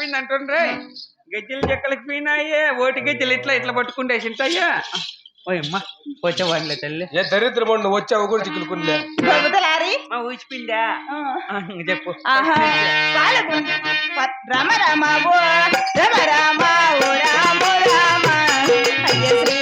అయిపోయింది అంటుండ్రే. గజ్జలు చెక్కలకి పోయినాయే ఓటి గజ్జలు ఇట్లా ఇట్లా పట్టుకుంటే సింటాయ్యా ఓయమ్మ వచ్చేవాడిలే తల్లి. ఏ దరిద్ర బండు వచ్చావు కూడా చిక్కులుకుందిలే ప్రభుతలారి మా ఇంక చెప్పు. రమ రమ రమ రమ ఓ రామ రామ. అయ్య శ్రీ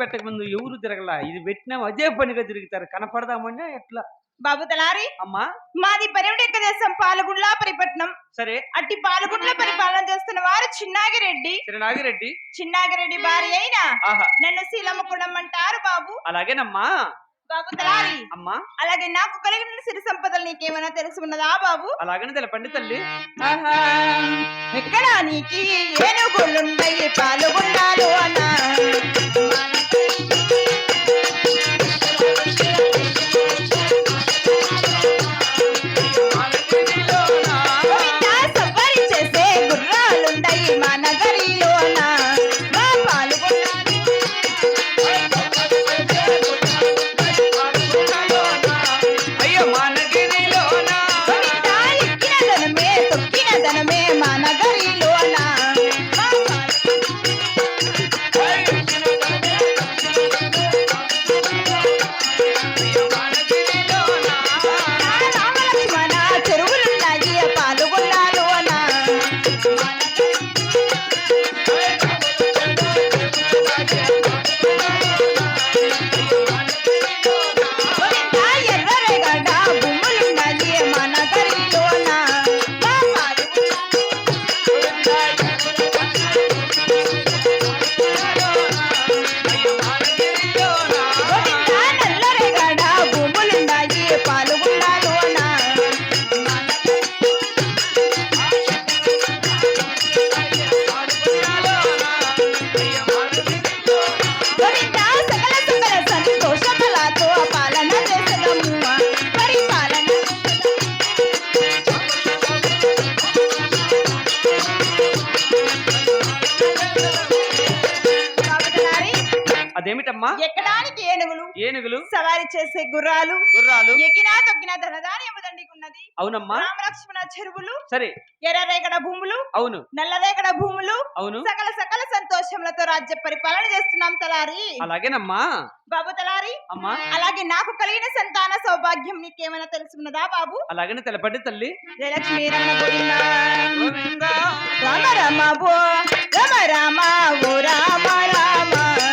పెట్టక ముందు ఎవరు తిరగలా? ఇది పెట్టినా అదే పనిగా తిరుగుతారు. కనపడదామన్నా ఎట్లా? బాబు తలారి అమ్మా. మాది పరివిడెక్క దేశం పాలగుండ్ల పరిపట్నం. సరే. అట్టి పాలగుండ్ల పరిపాలన చేస్తున్న వారు చిన్నాగిరెడ్డి. చిరనాగిరెడ్డి చిన్నాగిరెడ్డి భార్య అయినా నన్ను శీలమ్మ కొండమ్మంటారు బాబు. అలాగేనమ్మా. బాబు తలారి అమ్మా. అలాగే నాకు కలిగిన సిరి సంపదలు నీకేమైనా తెలిసి ఉన్నదా బాబు? అలాగని తెలపండి తల్లి. ఎక్కడ నీకి ఏనుగులుండయి పాల్గొన్నాడు అన్న. అదేమిటమ్మా? ఎక్కడానికి ఏనుగులు? ఏనుగులు? సవారీ చేసే గుర్రాలు? గుర్రాలు? ఎకినా తొక్కిన ధనధాన్యము దండికున్నది అవునమ్మా. రామలక్ష్మణ చెరువులు? సరే. ఎర్రరేగడ భూములు? అవును. నల్లరేగడ భూములు? అవును. సకల సకల సంతోషములతో రాజ్య పరిపాలన చేస్తున్నాం తలారి. అలాగేనమ్మా. బాబు తలారి. అమ్మా. అలాగే నాకు కలిగిన సంతాన సౌభాగ్యం నీకేమైనా తెలుసున్నదా బాబు? అలాగని తెలపండి తల్లి. జయలక్ష్మీ రమణ గోవిందా. గోవిందా. రామ రామ రామ రామ రామ.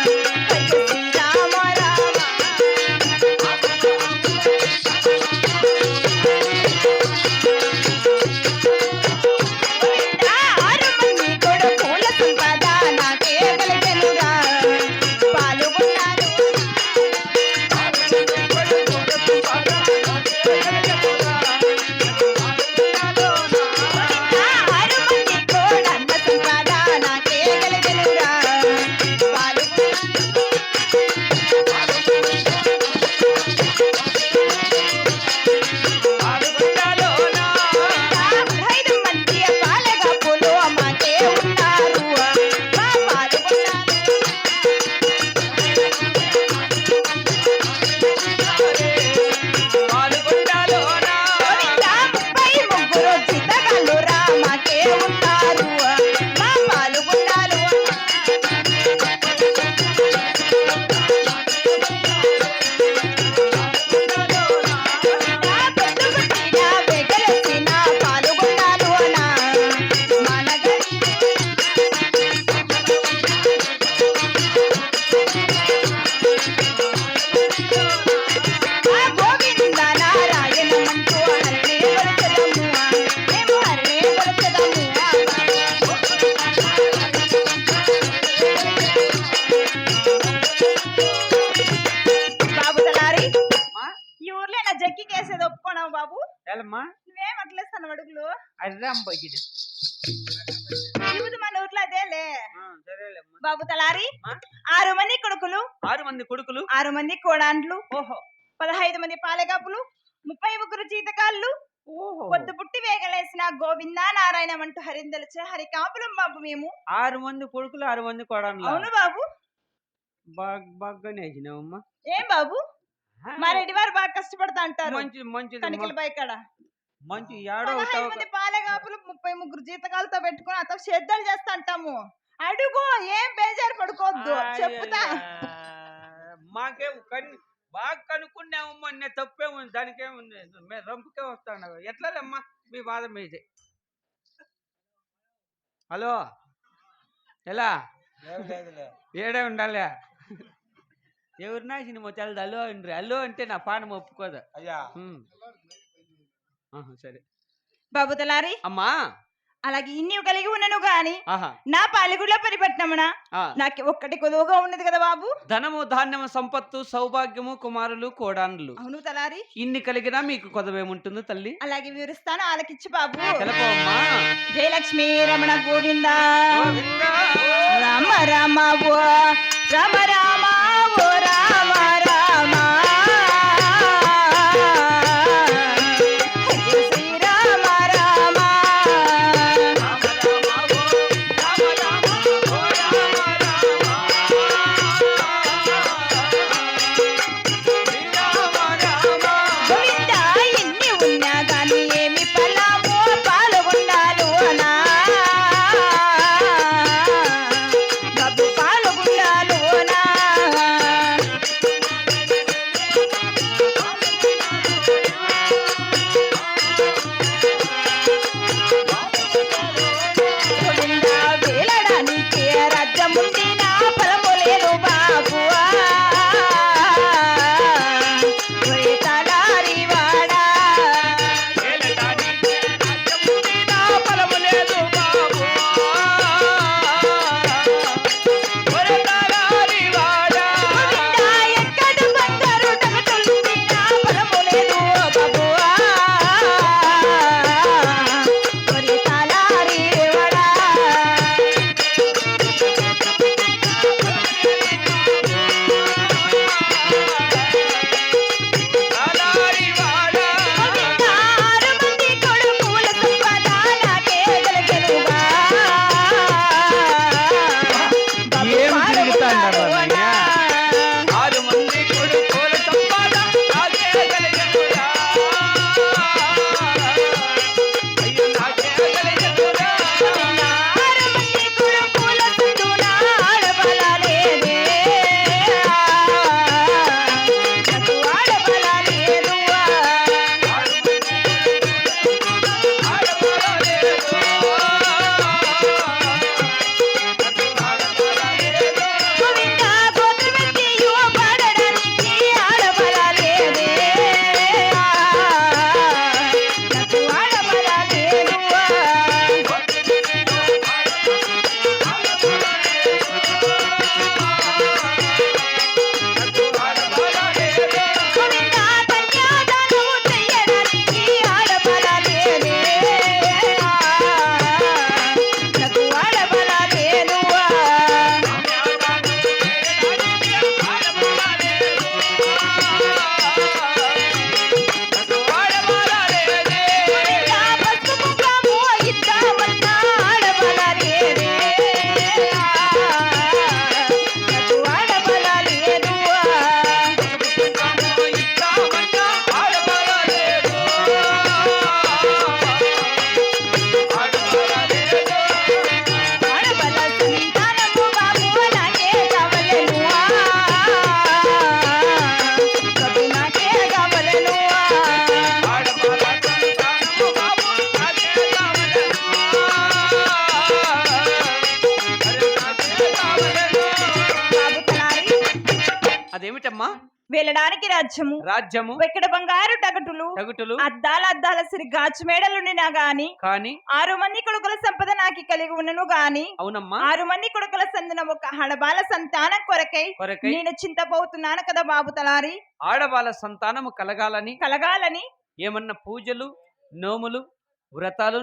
అర్రాం భజన ఇప్పుడు మన ఊర్లో అదేలే బాబు తలారి? ఆరు మంది కొడుకులు. ఆరు మంది కొడుకులు? ఆరు మంది కోడాండ్లు. ఓహో. పదహైదు మంది పాలెగాపులు. ముప్పై ముగ్గురు జీతకాళ్ళు ఓహో. పొద్దు పుట్టి వేగలేసిన గోవిందా నారాయణ అంటూ హరిందలచే హరి కాపులం బాబు మేము. ఆరు మంది కొడుకులు ఆరు మంది కొడాలి అవును బాబు. బాగా బాగానే వేసినావమ్మా ఏం బాబు? మా రెడ్డి వారు బాగా కష్టపడతా అంటారు. మంచి కనికల బైకాడ మంచి ఏడో పదహైదు మంది పాలెగాపులు ముప్పై ముగ్గురు జీతకాలతో పెట్టుకుని అతను శ్రద్ధలు చేస్తా అంటాము అడుగు ఏం బేజారు పడుకోవద్దు. చెప్తా మాకేం కన్ బాగా కనుక్కున్నామమ్మా నేను తప్పేముంది దానికేముంది మేము రంపుకే వస్తాను ఎట్లాలేమ్మా మీ బాధ మీదే. హలో? ఎలా? ఏడే ఉండాలి ఎవరు నాశనం తెలదు? అల్లు అండ్రి. అల్లు అంటే నా పానం ఒప్పుకోదు. అయ్యా. సరే. బాబు తలారి? అమ్మా! అలాగే ఇన్ని కలిగి ఉన్నను గాని నా పాలిగుడ్ల పరిపట్నమున. నాకు ఒక్కటి కొదువుగా ఉన్నది కదా బాబు? ధనము ధాన్యము సంపత్తు సౌభాగ్యము కుమారులు కోడాన్లు. అవును తలారి. ఇన్ని కలిగినా మీకు కొదవేముంటుంది తల్లి? అలాగే వివరిస్తాను ఆలకిచ్చి బాబు. జయలక్ష్మి రమణ గోవింద. రామ రామ రామ రామ వెళ్ళడానికి రాజ్యము. రాజ్యము. ఇక్కడ బంగారు టగటులు. తగుటులు అద్దాల అద్దాల సిరి గాజు మేడలుండినా గాని. కానీ. ఆరు మంది కొడుకుల సంపద నాకు కలిగి ఉన్నను గాని. అవునమ్మా. ఆరు మంది కొడుకుల సందున ఒక హడబాల సంతానం కొరకై. కొరకై. నేను చింతపోతున్నాను కదా బాబు తలారి. ఆడవాళ్ళ సంతానము కలగాలని. కలగాలని. ఏమన్నా పూజలు నోములు వ్రతాలు